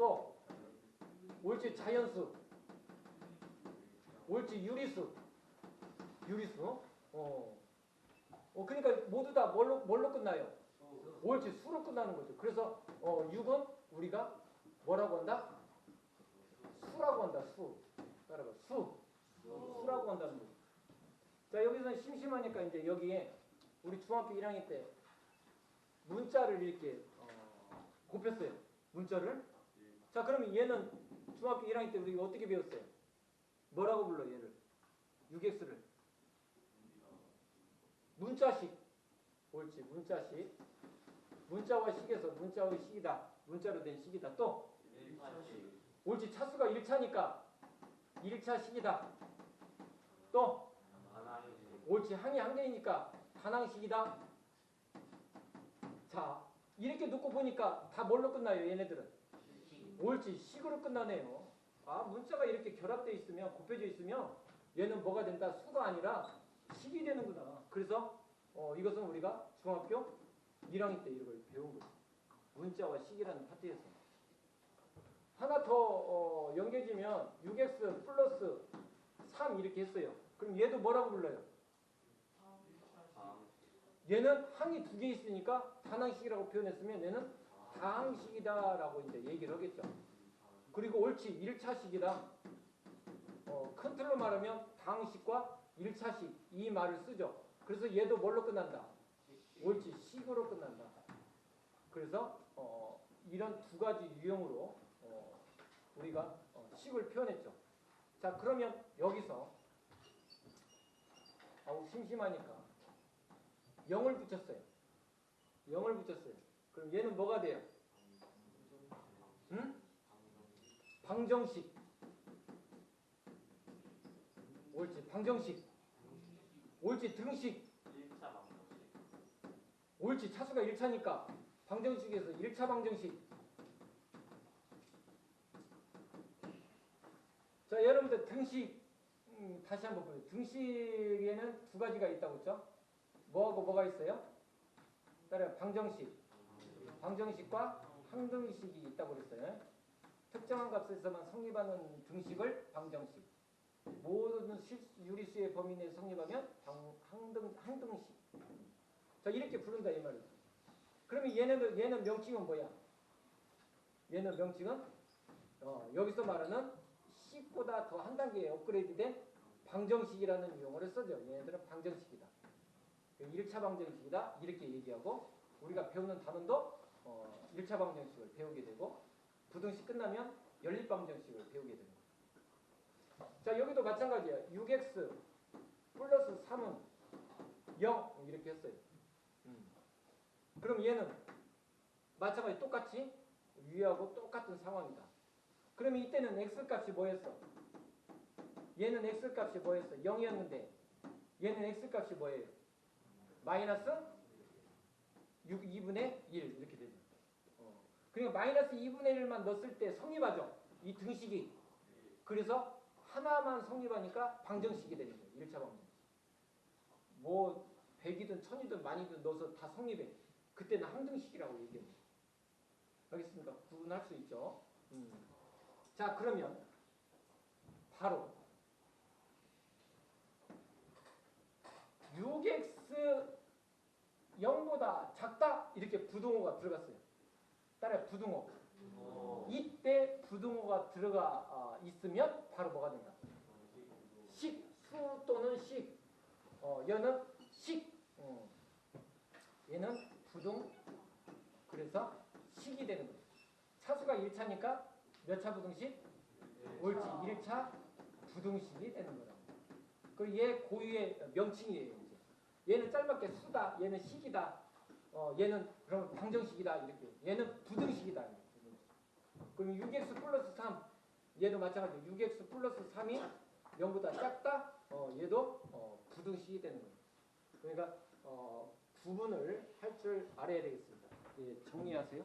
또 옳지 자연수 옳지 유리수 유리수 어. 어 그러니까 모두 다 뭘로 뭘로 끝나요? 옳지 수로 끝나는 거죠. 그래서 어 6은 우리가 뭐라고 한다? 수라고 한다. 수. 따라봐. 수. 수라고 한다는 거죠. 자 여기서 심심하니까 이제 여기에 우리 중학교 1학년 때 문자를 이렇게 어, 곱했어요. 문자를. 자 그러면 얘는 중학교 1학년 때 우리 어떻게 배웠어요? 뭐라고 불러 얘를? 6x를. 문자식. 옳지. 문자식. 문자와 식에서 문자의 식이다. 문자로 된 식이다. 또 옳지. 차수가 1차니까 1차 식이다. 또 옳지. 항이 한 개이니까 단항식이다. 자, 이렇게 놓고 보니까 다 뭘로 끝나요, 얘네들은? 옳지. 식으로 끝나네요. 아, 문자가 이렇게 결합되어 있으면, 곱해져 있으면 얘는 뭐가 된다? 수가 아니라 식이 되는구나. 그래서 어, 이것은 우리가 중학교 1학년 때 이걸 배운 거죠. 문자와 식이라는 파트에서. 하나 더 어, 연계지면 6x 플러스 3 이렇게 했어요. 그럼 얘도 뭐라고 불러요? 얘는 항이 두 개 있으니까 단항식이라고 표현했으면 얘는 다항식이다라고 이제 얘기를 하겠죠. 그리고 옳지 1차식이다. 어, 큰 틀로 말하면 다항식과 1차식 이 말을 쓰죠. 그래서 얘도 뭘로 끝난다? 옳지 식으로 끝난다. 그래서 어, 이런 두 가지 유형으로 어, 우리가 어, 식을 표현했죠. 자 그러면 여기서 아우 심심하니까 0을 붙였어요. 0을 붙였어요. 그럼 얘는 뭐가 돼요? 응? 방정식. 옳지. 방정식. 옳지. 등식. 옳지. 차수가 1차니까 방정식에서 1차 방정식. 자, 여러분들 등식 음, 다시 한번 보세요. 등식에는 두 가지가 있다고 했죠? 뭐하고 뭐가 있어요? 따라 방정식. 방정식과 항등식이 있다고 그랬어요. 특정한 값에서만 성립하는 등식을 방정식. 모든 실- 유리수의 범위 내에 성립하면 방, 항등, 항등식. 자 이렇게 부른다 이 말이죠. 그러면 얘는 얘는 명칭은 뭐야? 얘는 명칭은 어, 여기서 말하는 식보다 더 한 단계 업그레이드된 방정식이라는 용어를 쓰죠. 얘네들은 방정식이다. 1차 방정식이다 이렇게 얘기하고 우리가 배우는 단원도 어, 1차 방정식을 배우게 되고 부등식 끝나면 연립 방정식을 배우게 되는 거예요. 자 여기도 마찬가지야. 6x 플러스 3은 0 이렇게 했어요. 음. 그럼 얘는 마찬가지 똑같이 위하고 똑같은 상황이다. 그러면 이때는 x 값이 뭐였어? 얘는 x 값이 뭐였어? 0이었는데 얘는 x 값이 뭐예요? 마이너스 6, 2분의 1 이렇게 되죠. 어. 그러니까 마이너스 2분의 1만 넣었을 때 성립하죠. 이 등식이. 그래서 하나만 성립하니까 방정식이 되는 거예요. 1차 방정식. 뭐 100이든 1000이든 많이든 넣어서 다 성립해. 그때는 항등식이라고 얘기합니다. 알겠습니까? 구분할 수 있죠. 음. 자 그러면 바로 6x 0보다 작다 이렇게 부등호가 들어갔어요. 따라해 부등호. 이때 부등호가 들어가 아, 있으면 바로 뭐가 된다. 식, 수 또는 식. 어, 얘는 식. 어. 얘는 부등. 그래서 식이 되는 거예요. 차수가 1차니까 몇 차 부등식? 옳지. 1차 부등식이 되는 거라고. 그리고 얘 고유의 명칭이에요. 이제. 얘는 짧게 수다. 얘는 식이다. 어, 얘는 그럼 방정식이다. 이렇게. 얘는 부등식이다. 이렇게. 그럼 6x 플러스 3. 얘도 마찬가지로 6x 플러스 3이 0보다 작다. 어, 얘도 어, 부등식이 되는 거예요. 그러니까 어, 구분을 할 줄 알아야 되겠습니다. 예, 정리하세요.